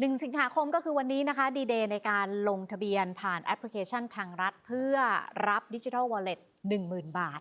1สิงหาคมก็คือวันนี้นะคะดีเดย์ในการลงทะเบียนผ่านแอปพลิเคชันทางรัฐ เพื่อรับดิจิทัลวอลเล็ต10,000 บาท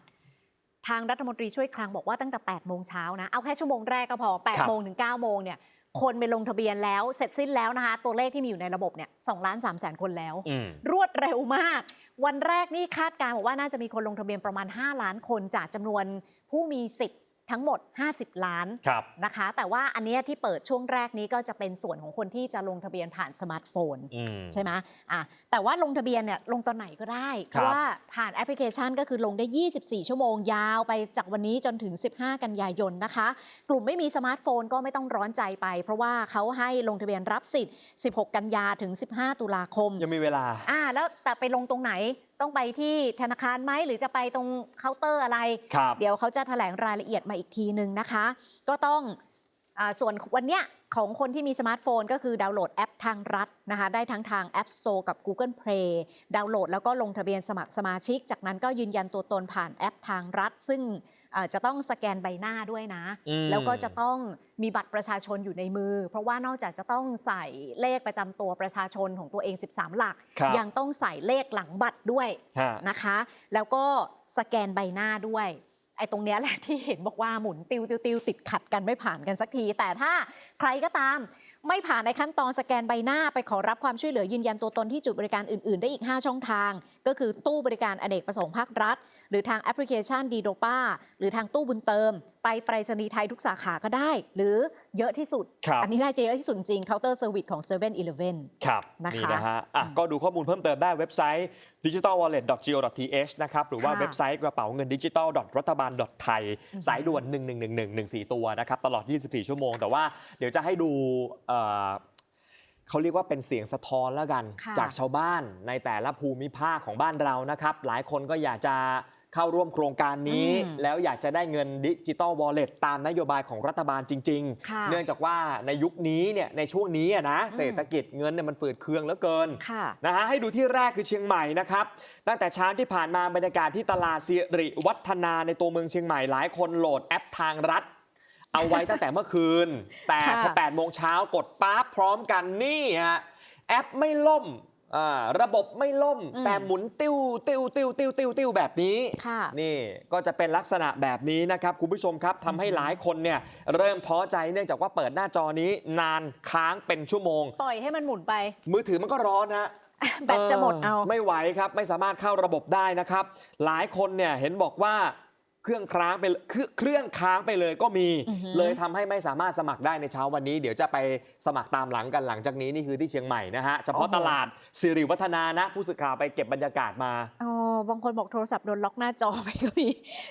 ทางรัฐมนตรีช่วยคลังบอกว่าตั้งแต่ 8 โมงเช้านะ เอาแค่ชั่วโมงแรกก็พอครับ8โมงถึง 9 โมงเนี่ยคนไปลงทะเบียนแล้วเสร็จสิ้นแล้วนะคะ ตัวเลขที่มีอยู่ในระบบเนี่ย2ล้าน3แสนคนแล้วอืมรวดเร็วมาก วันแรกนี่คาดการณ์บอกว่าน่าจะมีคนลงทะเบียนประมาณ 5 ล้านคนจากจำนวนผู้มีสิทธิ์ ทั้งหมด 50 ล้านครับนะคะ แต่ว่าอันเนี้ยที่เปิดช่วงแรกนี้ก็จะเป็นส่วนของคนที่จะลงทะเบียนผ่านสมาร์ทโฟนอืมใช่ไหมอะแต่ว่าลงทะเบียนเนี่ยลงตอนไหนก็ได้เพครับราะว่าผ่านแอปพลิเคชันก็คือลงได้ 24 ชั่วโมงยาวไปจากวันนี้จนถึง 15 กันยายนนะคะ กลุ่มไม่มีสมาร์ทโฟนก็ไม่ต้องร้อนใจไป เพราะว่าเขาให้ลงทะเบียนรับสิทธิ์ 16 กันยาถึง 15 ตุลาคมยังมีเวลาอ่าแล้วแต่ไปลงตรงไหน ต้องไปที่ธนาคารไหมหรือจะไปตรงเคาน์เตอร์อะไรครับเดี๋ยวเขาจะแถลงรายละเอียดมาอีกทีหนึ่งนะคะ ก็ต้องอา ส่วนวันเนี้ยของคนที่มีสมาร์ทโฟน ก็คือดาวน์โหลดแอปทางรัฐนะคะได้ทั้งทาง App Store กับ Google Play ดาวน์โหลดแล้วก็ลงทะเบียนสมัครสมาชิก จากนั้นก็ยืนยันตัวตนผ่านแอปทางรัฐ ซึ่งอ่าจะต้องสแกนใบหน้าด้วยนะอืมแล้วก็จะต้องมีบัตรประชาชนอยู่ในมือ เพราะว่านอกจากจะต้องใส่เลขประจำตัวประชาชนของตัวเอง 13 หลักครับยังต้องใส่เลขหลังบัตรด้วยฮะนะคะ แล้วก็สแกนใบหน้าด้วย ไอ้ตรงเนี้ยแหละที่เห็นบอกว่าหมุนติวติวติวติดขัดกันไม่ผ่านกันสักที แต่ถ้าใครก็ตาม ไม่ผ่านในขั้นตอนสแกนใบหน้าไปขอรับความช่วยเหลือยืนยันตัวตนที่จุดบริการอื่น ๆ ได้อีก 5 ช่องทาง ก็คือตู้บริการอเนกประสงค์ภาครัฐ หรือทางแอปพลิเคชันดีโดป้าหรือทางตู้บุญเติม ไปไปรษณีย์ไทยทุกสาขาก็ได้ หรือเยอะที่สุดครับอันนี้น่าจะเยอะที่สุดจริงเคาน์เตอร์เซอร์วิสของ7 e เ e ่ e อครับนะคะนี่นะฮะอะอืมก็ดูข้อมูลเพิ่มเติมได้เว็บไซต์ digitalwallet.go.th นะครับหรือว่าค่ะเว็บไซต์กระเป๋าเงินดิจิทัลรัฐบาลไทยอือฮึสายด่วน 1111 14 ตัวนะครับตลอด 24 ชั่วโมง แต่ว่าเดี๋ยวจะให้ดูเอ่อเขาเรียกว่าเป็นเสียงสะท้อนแล้วกัน ค่ะ จากชาวบ้านในแต่ละภูมิภาคของบ้านเรานะครับ หลายคนก็อยากจะเข้าร่วมโครงการนี้ อืมแล้วอยากจะได้เงินดิจิ t a ลวอลเล็ตตามนโยบายของรัฐบาลจริง ค่ะๆ เนื่องจากว่าในยุคนี้เนี่ยในช่วงนี้อะนะอืม เศรษฐกิจเงินเนี่ยมันฝืดเคืองเหลือเกิน ค่ะ นะฮะให้ดูที่แรกคือเชียงใหม่นะครับ ตั้งแต่เช้าที่ผ่านมาบรรยากาศที่ตลาดสิริวัฒนาในตัวเมืองเชียงใหม่หลายคนโหลดแอปทางรัฐ เอาไว้ตั้งแต่เมื่อคืน แต่พอค่ะ8โมงเช้ากดปั๊บพร้อมกันนี่ฮะแอปไม่ล่มอ่าระบบไม่ล่มอืมแต่หมุนติ้วติ้วติ้วติ้วติ้วติ้วแบบนี้ค่ะนี่ก็จะเป็นลักษณะแบบนี้นะครับ คุณผู้ชมครับทำให้หลายคนเนี่ยเริ่มท้อใจเนื่องจากว่าเปิดหน้าจอนี้นานค้างเป็นชั่วโมง ปล่อยให้มันหมุนไป มือถือมันก็ร้อนนะแบตจะหมดเอา ไม่ไหวครับ ไม่สามารถเข้าระบบได้นะครับ หลายคนเนี่ยเห็นบอกว่า เครื่องค้างไปเครื่องเครื่องค้างไปเลยก็มีอือหือเลยทำให้ไม่สามารถสมัครได้ในเช้าวันนี้ เดี๋ยวจะไปสมัครตามหลังกันหลังจากนี้นี่คือที่เชียงใหม่นะฮะเฉพาะตลาดสิริวัฒนานะ ผู้สื่อข่าวไปเก็บบรรยากาศมาอ๋อบางคนบอกโทรศัพท์โดนล็อกหน้าจอไปก็มี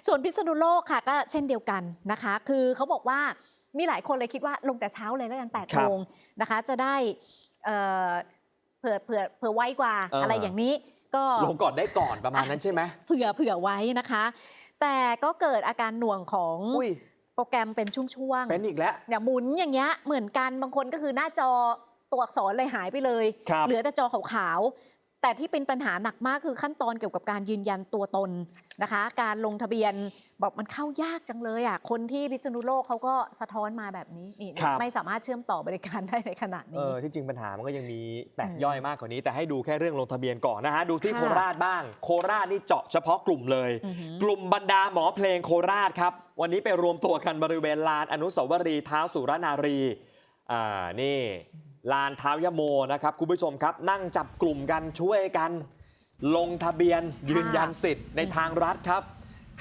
ส่วนพิษณุโลกค่ะก็เช่นเดียวกันนะคะ คือเขาบอกว่ามีหลายคนเลยคิดว่าลงแต่เช้าเลยแล้วกัน8ปดครัโมบงนะคะ จะได้เอ่อเผื่อเผื่อเผื่อไว้กว่าเออออะไรอย่างนี้ ก็ลงก่อนได้ก่อนประมาณนั้นใช่ไหมเผื่อเผื่อไว้นะคะ แต่ก็เกิดอาการหน่วงของอุ้ยโปรแกรมเป็นช่วงๆเป็นอีกแล้วอย่างหมุนอย่างเงี้ยเหมือนกันบางคนก็คือหน้าจอตัวอักษรเลยหายไปเลย ครับ เหลือแต่จอขาวๆแต่ที่เป็นปัญหาหนักมากคือขั้นตอนเกี่ยวกับการยืนยันตัวตน นะคะ การลงทะเบียนบอกมันเข้ายากจังเลยอะคนที่พิษณุโลกเขาก็สะท้อนมาแบบนี้นี่ครับ ไม่สามารถเชื่อมต่อบริการได้ในขณะเอนี้ อที่จริงปัญหามันก็ยังมีแตกอืมย่อยมากกว่านี้ แต่ให้ดูแค่เรื่องลงทะเบียนก่อนนะฮะ ดูที่ค่ะ โคราชบ้าง โคราชนี่เจาะเฉพาะกลุ่มเลยอือหือกลุ่มบรรดาหมอเพลงโคราชครับ วันนี้ไปรวมตัวกันบริเวณลานอนุสาวรีย์เท้าสุรนารีอ่านี่ ลานเท้ายโมนะครับ คุณผู้ชมครับ นั่งจับกลุ่มกันช่วยกัน ลงทะเบียนยืนยันสิทธิ์ในทางรัฐครับ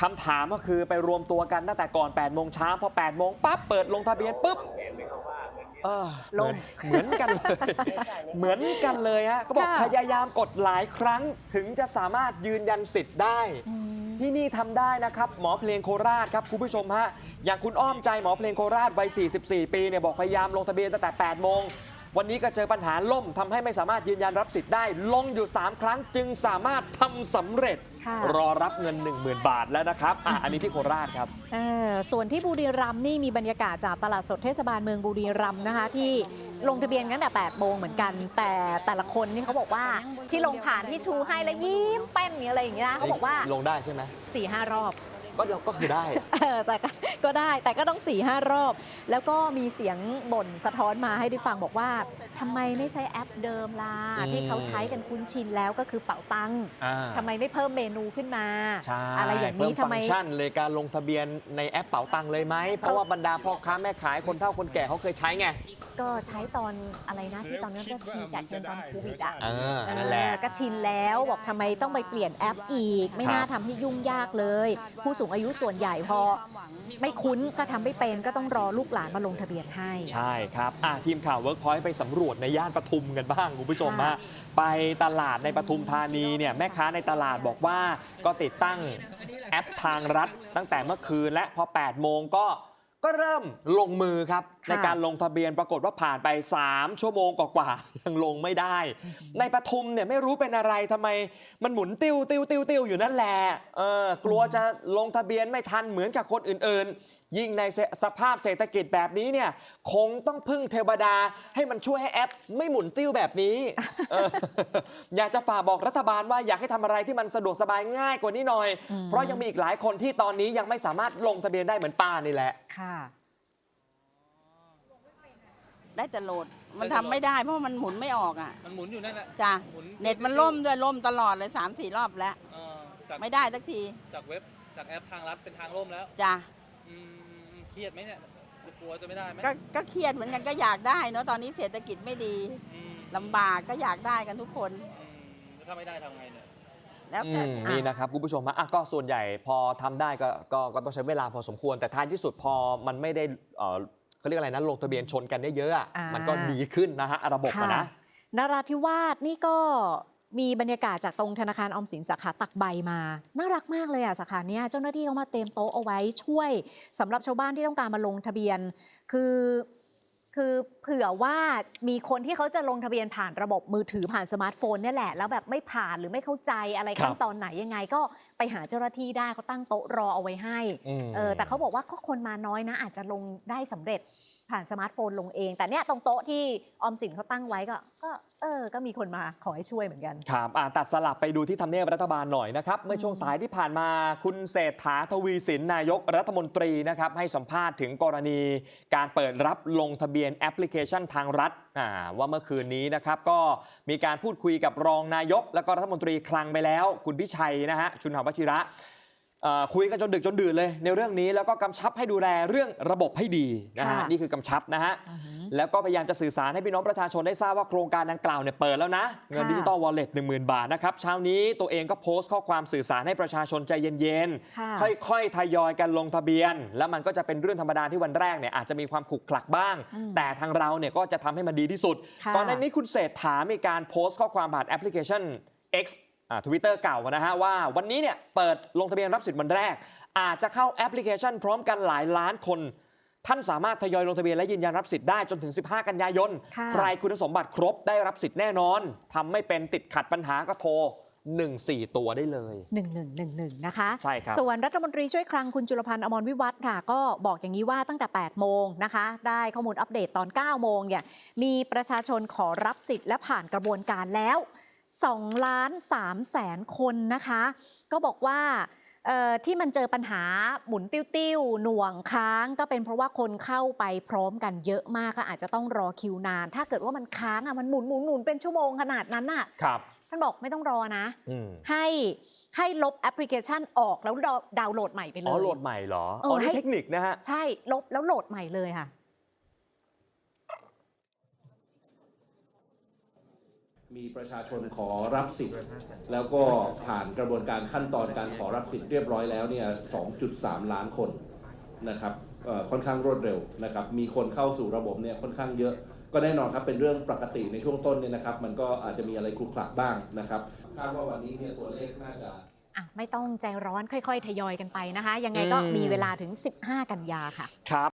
คำถามก็คือไปรวมตัวกันตั้งแต่ก่อน8โมงเช้าพอ8โมงปั๊บเปิดลงทะเบียนปุ๊บเออเหมือนเหมือนกันเลย เหมือนกันเลยฮะก็บอกค่ะพยายามกดหลายครั้งถึงจะสามารถยืนยันสิทธิ์ได้อืมที่นี่ทำได้นะครับ หมอเพลงโคราชครับคุณผู้ชมฮะอย่างคุณอ้อมใจหมอเพลงโคราชวัย 44 ปีเนี่ยบอกพยายามลงทะเบียนตั้งแต่ 8 โมง วันนี้ก็เจอปัญหาล่มทำให้ไม่สามารถยืนยันรับสิทธิ์ได้ ลงอยู่ 3 ครั้งจึงสามารถทำสำเร็จค่ะรอรับเงิน 10,000 บาทแล้วนะครับอะอันนี้ที่โคราชครับเออส่วนที่บุรีรัมย์นี่มีบรรยากาศจากตลาดสดเทศบาลเมืองบุรีรัมย์นะคะที่ลงทะเบียนกันแต่8โมงเหมือนกัน แต่แต่ละคนนี่เขาบอกว่าที่ลงผ่านที่ชูให้แล้วยิ้มแป้นอะไรอย่างเงี้ยนะเขาบอกว่าลงได้ใช่ไหม4ี่ห้ารอบ ก็ก็คือได้ เออแต่ก็ก็ได้แต่ก็ต้อง4ี่ห้ารอบ แล้วก็มีเสียงบ่นสะท้อนมาให้ได้ฟังบอกว่าทำไมไม่ใช้แอปเดิมล่ะอืม ที่เขาใช้กันคุ้นชินแล้วก็คือเป๋าตังค์อ่าทำไมไม่เพิ่มเมนูขึ้นมา ใช่อะไรอย่างนี้เพิ่ทำไม ฟังก์ชันเลยการลงทะเบียนในแอปเป๋าตังค์เลยไหม เพราะว่าบรรดาพ่อค้าแม่ขายคนเฒ่าคนแก่เขาเคยใช้ไงก็ใช้ตอนอะไรนะที่ตอนนั้นก็มีแจกเงินตอนโควิดอะ เออนั่นแหละ เออก็ชินแล้วบอกทำไมต้องไปเปลี่ยนแอปอีก ไม่น่าครับทำให้ยุ่งยากเลย ผู้สูงอายุส่วนใหญ่พอ ไม่คุ้นก็ทำไม่เป็นก็ต้องรอลูกหลานมาลงทะเบียนให้ ใช่ครับอะทีมข่าว Workpoint ไปสำรวจในย่านปทุมกันบ้างคุณผู้ชมค่ะฮะไปตลาดในปทุมธานีเนี่ยแม่ค้าในตลาดบอกว่าก็ติดตั้งแอปทางรัฐตั้งแต่เมื่อคืนและพอ 8 โมงก็ ก็เริ่มลงมือครับค่ะในการลงทะเบียนปรากฏว่าผ่านไป 3 ชั่วโมงกว่าๆยังลงไม่ได้ ในปทุมเนี่ยไม่รู้เป็นอะไรทำไม มันหมุนติ้วติ้วติ้วติ้วอยู่นั่นแหละเออกลัวจะลงทะเบียนไม่ทันเหมือนกับคนอื่นๆ ยิ่งในเศสภาพเศรษฐกิจแบบนี้เนี่ยคงต้องพึ่งเทวดาให้มันช่วยให้แอป ไม่หมุนติ้วแบบนี้เอออยากจะฝากบอกรัฐบาลว่าอยากให้ทำอะไรที่มันสะดวกสบายง่ายกว่านี้หน่อยอืมเพราะยังมีอีกหลายคนที่ตอนนี้ยังไม่สามารถลงทะเบียนได้เหมือนป้านี่แหละ ค่ะ ได้แต่โหลด มันทำไม่ได้เพราะมันหมุนไม่ออกอะมันหมุนอยู่นั่นแหละจ้ะหมุนเน็ตมันล่มด้วยล่มตลอดเลยสามสี่รอบแล้ว เออจากไม่ได้สักทีจากเว็บจากแอปทางรัฐเป็นทางล่มแล้วจ้ะอืม เครียดไหมเนี่ยกลัวจะไม่ได้ไหมก็ก็เครียดเหมือนกันก็อยากได้เนอะตอนนี้เศรษฐกิจไม่ดีอืมลำบากก็อยากได้กันทุกคน อืมแล้วถ้าไม่ได้ทำไงเนี่ย แล้วอืแต่มนี่นะครับคุณผู้ชมฮะอะก็ส่วนใหญ่พอทำได้ก็ก็ก็ต้องใช้เวลาพอสมควร แต่ท้ายที่สุดพอมันไม่ได้เอ่อเขาเรียกอะไรนะลงทะเบียนชนกันเยอะๆอะอ่ามั มันก็ดีขึ้นนะฮะระบบอะนะ นราธิวาสนี่ก็ มีบรรยากาศจากตรงธนาคารออมสินสาขาตักใบมา น่ารักมากเลยอะสาขาเนี้ยเจ้าหน้าที่เขามาเต็มโต๊ะเอาไว้ช่วยสำหรับชาวบ้านที่ต้องการมาลงทะเบียน คือคือเผื่อว่ามีคนที่เขาจะลงทะเบียนผ่านระบบมือถือผ่านสมาร์ทโฟนเนี่ยแหละ แล้วแบบไม่ผ่านหรือไม่เข้าใจอะไรขั้นตอนไหนยังไงก็ไปหาเจ้าหน้าที่ได้เขาตั้งโต๊ะรอเอาไว้ให้เออแต่เขาบอกว่าก็คนมาน้อยนะ อาจจะลงได้สำเร็จ ผ่านสมาร์ทโฟนลงเอง แต่เนี่ยตรงโต๊ะที่ออมสินเขาตั้งไว้ก็ก็เออก็มีคนมาขอให้ช่วยเหมือนกัน ครับอะตัดสลับไปดูที่ทำเนียบรัฐบาลหน่อยนะครับ เมื่อช่วงสายที่ผ่านมาคุณเศรษฐาทวีสินนายกรัฐมนตรีนะครับให้สัมภาษณ์ถึงกรณี การเปิดรับลงทะเบียนแอปพลิเคชันทางรัฐอ่าว่าเมื่อคืนนี้นะครับก็มีการพูดคุยกับรองนายก แล้วก็รัฐมนตรีคลังไปแล้ว คุณพิชัยนะฮะชุนหาวชิระเอ่อ คุยกันจนดึกจนดื่นเลยในเรื่องนี้แล้วก็กำชับให้ดูแลเรื่องระบบให้ดีนะฮะค่ะ นี่คือกำชับนะฮะแล้วก็พยายามจะสื่อสารให้พี่น้องประชาชนได้ทราบว่าโครงการดังกล่าวเนี่ยเปิดแล้วนะ เงินค่ะดิจิตอลวอลเล็ต10,000บาทนะครับเช้านี้ตัวเองก็โพสต์ข้อความสื่อสารให้ประชาชนใจเย็นค่ะ ๆ ค่อยๆทยอยกันลงทะเบียน แล้วมันก็จะเป็นเรื่องธรรมดาที่วันแรกเนี่ยอาจจะมีความขลุกขลักบ้างอืมแต่ทางเราเนี่ยก็จะทำให้มันดีที่สุด ค่ะก่อนหน้านี้คุณเศรษฐามีการโพสต์ข้อความผ่านแอปพลิเคชัน X ทวิตเตอร์เก่านะฮะว่าวันนี้เนี่ยเปิดลงทะเบียนรับสิทธิ์วันแรก อาจจะเข้าแอปพลิเคชันพร้อมกันหลายล้านคน ท่านสามารถทยอยลงทะเบียนและยืนยันรับสิทธิ์ได้จนถึง 15 กันยายนค่ะใครคุณสมบัติครบได้รับสิทธิ์แน่นอนทำไม่เป็นติดขัดปัญหาก็โทร14 ตัวได้เลย 1111 นะคะ ใช่ครับ ส่วนรัฐมนตรีช่วยคลังคุณจุลพันธ์อมรวิวัฒน์ค่ะ ก็บอกอย่างนี้ว่าตั้งแต่ 8 โมงนะคะ ได้ข้อมูลอัปเดตตอน 9 โมงเนี่ยมีประชาชนขอรับสิทธิ์และผ่านกระบวนการแล้ว 2 ล้าน3แสนคนนะคะ ก็บอกว่าเอ่อที่มันเจอปัญหาหมุนติ้วๆ หน่วงค้างก็เป็นเพราะว่าคนเข้าไปพร้อมกันเยอะมากก็อาจจะต้องรอคิวนาน ถ้าเกิดว่ามันค้างอะมันหมุนหมุนหมุนเป็นชั่วโมงขนาดนั้นอะครับท่านบอกไม่ต้องรอนะอืมให้ให้ลบแอปพลิเคชันออกแล้วดาวดาวน์โหลดใหม่ไปเลอ๋อยโหลดใหม่เหรอเอออ๋อนี่ให้เทคนิคนะฮะ ใช่ลบแล้วโหลดใหม่เลยค่ะ มีประชาชนขอรับสิทธิ์แล้วก็ผ่านกระบวนการขั้นตอนการขอรับสิทธิ์เรียบร้อยแล้วเนี่ย 2.3 ล้านคนนะครับเอ่อค่อนข้างรวดเร็วนะครับ มีคนเข้าสู่ระบบเนี่ยค่อนข้างเยอะ ก็แน่นอนครับเป็นเรื่องปกติในช่วงต้นเนี่ยนะครับ มันก็อาจจะมีอะไรคลุกคลักบ้างนะครับคาดว่าวันนี้เนี่ยตัวเลขน่าจะอะไม่ต้องใจร้อนค่อย ๆ ทยอยกันไปนะคะ ยังไงก็อืมมีเวลาถึง 15 กันยาค่ะ ครับ